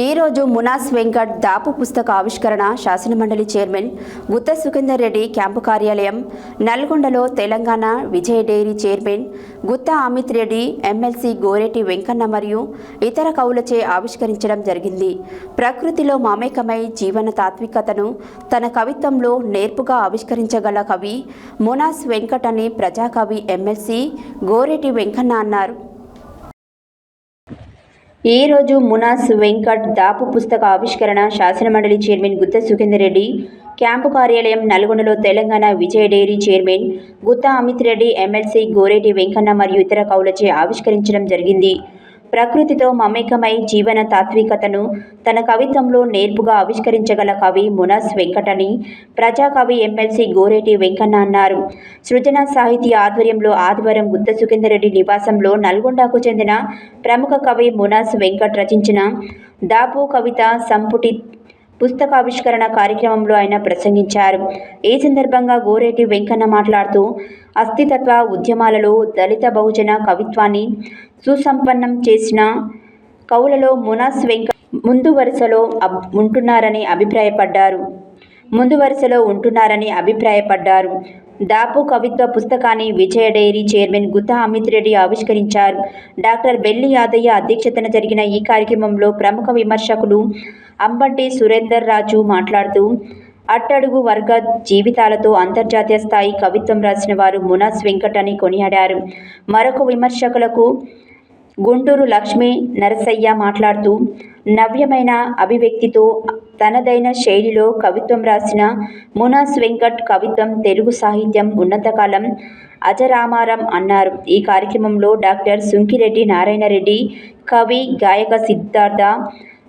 ఈ రోజు మునాస్ వెంకట్ దాపు పుస్తక ఆవిష్కరణ శాసనమండలి చైర్మన్ గుత్త సుఖేందర్ రెడ్డి క్యాంపు కార్యాలయం నల్గొండలో Telangana Vijaya dairy chairman Gutta Amit Reddy MLC Goreti Venkanna మరియు ఇతర కవులచే ఆవిష్కరించడం జరిగింది. ప్రకృతిలో మామేకమై జీవన తాత్వికతను తన కవిత్వంలో నేర్పుగా ఆవిష్కరించగల కవి మునాస్ వెంకట్ అని ప్రజాకవి ఎమ్మెల్సీ గోరెటి వెంకన్న అన్నారు. ఈ రోజు మునాస్ వెంకట్ దాపు పుస్తక ఆవిష్కరణ శాసనమండలి చైర్మన్ గుత్త సుఖేందర్ రెడ్డి క్యాంపు కార్యాలయం నల్గొండలో Telangana Vijaya dairy chairman Gutta Amit Reddy MLC Goreddy Venkanna మరియు ఇతర కవులచే ఆవిష్కరించడం జరిగింది. ప్రకృతితో మమేకమై జీవన తాత్వికతను తన కవిత్వంలో నేర్పుగా ఆవిష్కరించగల కవి మునస్ వెంకటని ప్రజాకవి ఎమ్మెల్సీ గోరేటి వెంకన్న అన్నారు. సృజన సాహితీ ఆధ్వర్యంలో ఆదివారం గుత్త సుఖేందర్ రెడ్డి నివాసంలో నల్గొండకు చెందిన ప్రముఖ కవి మునస్ వెంకట్ రచించిన దాపు కవిత సంపుటి పుస్తకావిష్కరణ కార్యక్రమంలో ఆయన ప్రసంగించారు. ఈ సందర్భంగా గోరేటి వెంకన్న మాట్లాడుతూ అస్థితత్వ ఉద్యమాలలో దళిత బహుజన కవిత్వాన్ని సుసంపన్నం చేసిన కవులలో మునాస్ వెంక ముందు వరుసలో అబ్ ఉంటున్నారని అభిప్రాయపడ్డారు. ముందు వరుసలో ఉంటున్నారని అభిప్రాయపడ్డారు. దాపు కవిత్వ పుస్తకాన్ని విజయ డైరీ చైర్మన్ గుత్తా అమిత్ రెడ్డి ఆవిష్కరించారు. డాక్టర్ బెల్లి యాదయ్య అధ్యక్షతన జరిగిన ఈ కార్యక్రమంలో ప్రముఖ విమర్శకులు అంబంటి సురేందర్ రాజు మాట్లాడుతూ అట్టడుగు వర్గ జీవితాలతో అంతర్జాతీయ స్థాయి కవిత్వం రాసిన వారు మునాస్ వెంకట్ అని కొనియాడారు. మరొక విమర్శకులకు గుంటూరు లక్ష్మి నరసయ్య మాట్లాడుతూ నవ్యమైన అభివ్యక్తితో తనదైన శైలిలో కవిత్వం రాసిన మునాస్ వెంకట్ కవిత్వం తెలుగు సాహిత్యం ఉన్నతకాలం అజరామారం అన్నారు. ఈ కార్యక్రమంలో డాక్టర్ సుంకిరెడ్డి నారాయణరెడ్డి కవి గాయక సిద్ధార్థ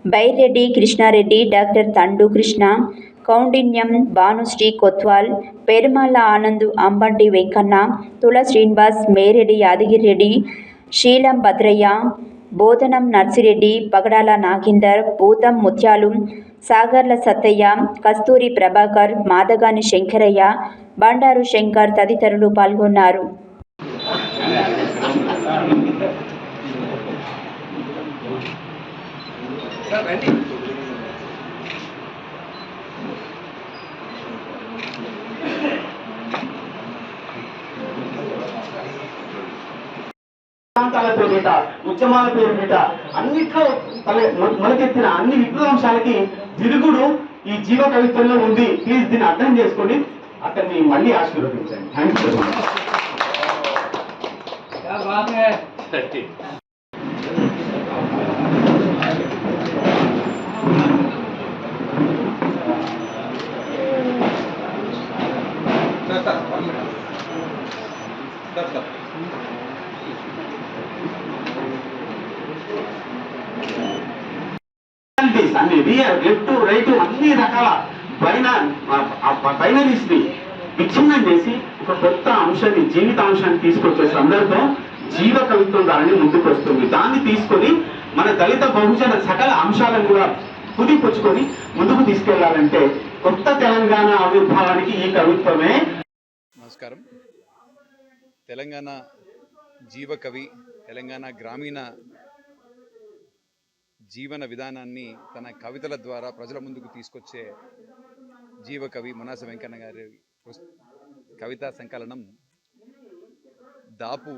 బైరెడ్డి కృష్ణారెడ్డి డాక్టర్ తండు కృష్ణ కౌండిన్యం భానుశ్రీ కొత్వాల్ పెరుమల్ల ఆనంద్ అంబంటి వెంకన్న తుల శ్రీనివాస్ మేరెడ్డి యాదగిరి రెడ్డి శీలం భద్రయ్య బోధనం నర్సిరెడ్డి పగడాల నాగేందర్ భూతం ముత్యాలు సాగర్ల సత్తయ్య కస్తూరి ప్రభాకర్ మాదగాని శంకరయ్య బండారు శంకర్ తదితరులు పాల్గొన్నారు. ప్రాంతాల పేరిట ఉద్యమాల పేరిట అన్నిట్లో తల మొ- మొలకెత్తిన అన్ని విప్లవాంశాలకి తిరుగుడు ఈ జీవ కవిత్వంలో ఉంది. ప్లీజ్ దీన్ని అర్థం చేసుకోండి. అతన్ని మళ్ళీ ఆశీర్వదించండి. థ్యాంక్ యూ అన్ని రియర్ లెఫ్ట్ రైట్ అన్ని రకాల పైన బైనరీస్ని విచ్ఛిన్నం చేసి ఒక కొత్త అంశాన్ని జీవితాంశాన్ని తీసుకొచ్చే సందర్భం జీవ కవిత్వం దానిని ముందుకు వస్తుంది దాన్ని తీసుకొని మన దళిత బహుజన సకల అంశాలను కూడా పుదిపుచ్చుకొని ముందుకు తీసుకెళ్ళాలంటే కొత్త తెలంగాణ ఆవిర్భావానికి ఈ కవిత్వమే నమస్కారం. తెలంగాణ జీవకవి తెలంగాణ గ్రామీణ జీవన విధానాన్ని తన కవితల ద్వారా ప్రజల ముందుకు తీసుకొచ్చే జీవకవి మునాస వెంకన్న గారి కవితా సంకలనం దాపు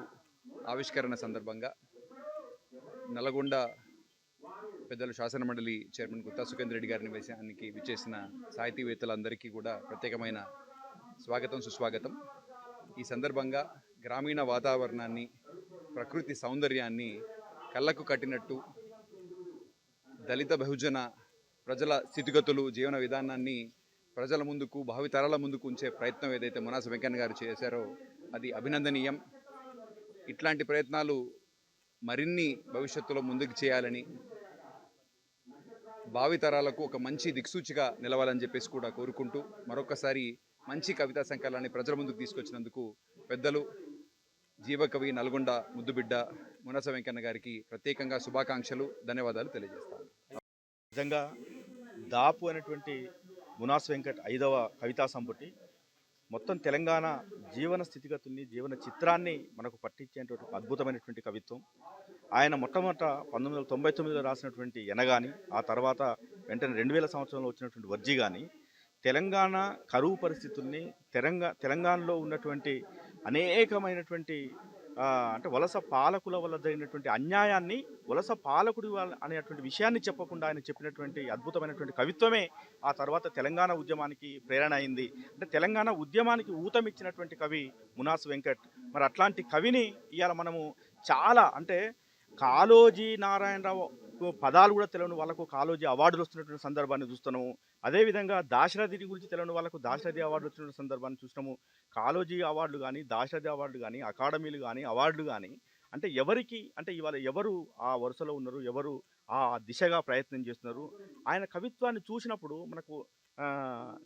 ఆవిష్కరణ సందర్భంగా నల్గొండ పెద్దలు శాసనమండలి చైర్మన్ గుత్తా సుఖేంద్ర రెడ్డి గారిని నివేశానికి విచ్చేసిన సాహితీవేత్తలందరికీ కూడా ప్రత్యేకమైన స్వాగతం సుస్వాగతం. ఈ సందర్భంగా గ్రామీణ వాతావరణాన్ని ప్రకృతి సౌందర్యాన్ని కళ్ళకు కట్టినట్టు దళిత బహుజన ప్రజల స్థితిగతులు జీవన విధానాన్ని ప్రజల ముందుకు భావితరాల ముందుకు ఉంచే ప్రయత్నం ఏదైతే మునాస వెంకన్న గారు చేశారో అది అభినందనీయం. ఇట్లాంటి ప్రయత్నాలు మరిన్ని భవిష్యత్తులో ముందుకు చేయాలని భావితరాలకు ఒక మంచి దిక్సూచిగా నిలవాలని చెప్పేసి కూడా కోరుకుంటూ మరొకసారి మంచి కవితా సంకలనాన్ని ప్రజల ముందుకు తీసుకొచ్చినందుకు పెద్దలు జీవకవి నల్గొండ ముద్దుబిడ్డ మునస వెంకన్న గారికి ప్రత్యేకంగా శుభాకాంక్షలు ధన్యవాదాలు తెలియజేస్తాను. నిజంగా దాపు అనేటువంటి మునాస్ వెంకట్ ఐదవ కవితా సంపుటి మొత్తం తెలంగాణ జీవన స్థితిగతుల్ని జీవన చిత్రాన్ని మనకు పట్టించేటువంటి అద్భుతమైనటువంటి కవిత్వం. ఆయన మొట్టమొదట పంతొమ్మిది వందల తొంభై తొమ్మిదిలో రాసినటువంటి ఎనగాని ఆ తర్వాత వెంటనే రెండు వేల సంవత్సరంలో వచ్చినటువంటి వర్జి కానీ తెలంగాణ కరువు పరిస్థితుల్ని తెలంగా తెలంగాణలో ఉన్నటువంటి అనేకమైనటువంటి అంటే వలస పాలకుల వల్ల జరిగినటువంటి అన్యాయాన్ని వలస పాలకుడి అనేటువంటి విషయాన్ని చెప్పకుండా ఆయన చెప్పినటువంటి అద్భుతమైనటువంటి కవిత్వమే ఆ తర్వాత తెలంగాణ ఉద్యమానికి ప్రేరణ అయింది. అంటే తెలంగాణ ఉద్యమానికి ఊతమిచ్చినటువంటి కవి మునాస్ వెంకట్. మరి అట్లాంటి కవిని ఇవాళ మనము చాలా అంటే కాలోజీ నారాయణరావు పదాలు కూడా తెలియని వాళ్ళకు కాలోజీ అవార్డులు వస్తున్నటువంటి సందర్భాన్ని చూస్తున్నాము. అదేవిధంగా దాశరథి గురించి తెలియని వాళ్ళకు దాశరథి అవార్డులు వచ్చినటువంటి సందర్భాన్ని చూసినాము కాలోజీ అవార్డులు కానీ దాశరథి అవార్డులు కానీ అకాడమీలు కానీ అవార్డులు కానీ అంటే ఎవరికి అంటే ఇవాళ ఎవరు ఆ వరుసలో ఉన్నారు ఎవరు ఆ దిశగా ప్రయత్నం చేస్తున్నారు ఆయన కవిత్వాన్ని చూసినప్పుడు మనకు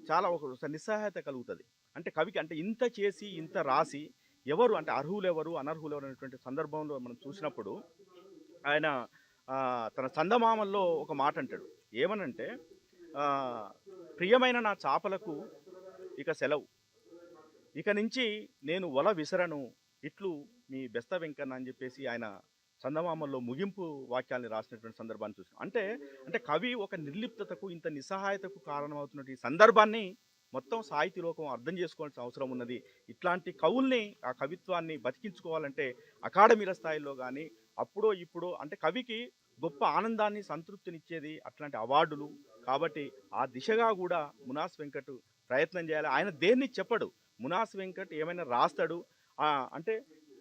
చాలా ఒక నిస్సహాయత కలుగుతుంది. అంటే కవికి అంటే ఇంత చేసి ఇంత రాసి ఎవరు అంటే అర్హులు ఎవరు అనర్హులు ఎవరు అనేటువంటి సందర్భంలో మనం చూసినప్పుడు ఆయన తన చందమామల్లో ఒక మాట అంటాడు ఏమనంటే ప్రియమైన నా చాపలకు ఇక సెలవు. ఇక నుంచి నేను వల విసరను. ఇట్లు మీ బెస్త వెంకన్న అని చెప్పేసి ఆయన చందమామల్లో ముగింపు వాక్యాల్ని రాసినటువంటి సందర్భాన్ని చూసాం. అంటే అంటే కవి ఒక నిర్లిప్తతకు ఇంత నిస్సహాయతకు కారణమవుతున్నటువంటి ఈ సందర్భాన్ని మొత్తం సాహితీ లోకం అర్థం చేసుకోవాల్సిన అవసరం ఉన్నది. ఇట్లాంటి కవుల్ని ఆ కవిత్వాన్ని బతికించుకోవాలంటే అకాడమీల స్థాయిలో కానీ అప్పుడో ఇప్పుడో అంటే కవికి గొప్ప ఆనందాన్ని సంతృప్తినిచ్చేది అట్లాంటి అవార్డులు. కాబట్టి ఆ దిశగా కూడా మునాస్ వెంకట్ ప్రయత్నం చేయాలి. ఆయన దేన్ని చెప్పడు. మునాస్ వెంకట్ ఏమైనా రాస్తాడు. అంటే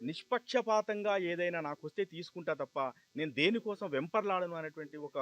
నిష్పక్షపాతంగా ఏదైనా నాకు వస్తే తీసుకుంటా తప్ప నేను దేనికోసం వెంపర్లాడను అనేటువంటి ఒక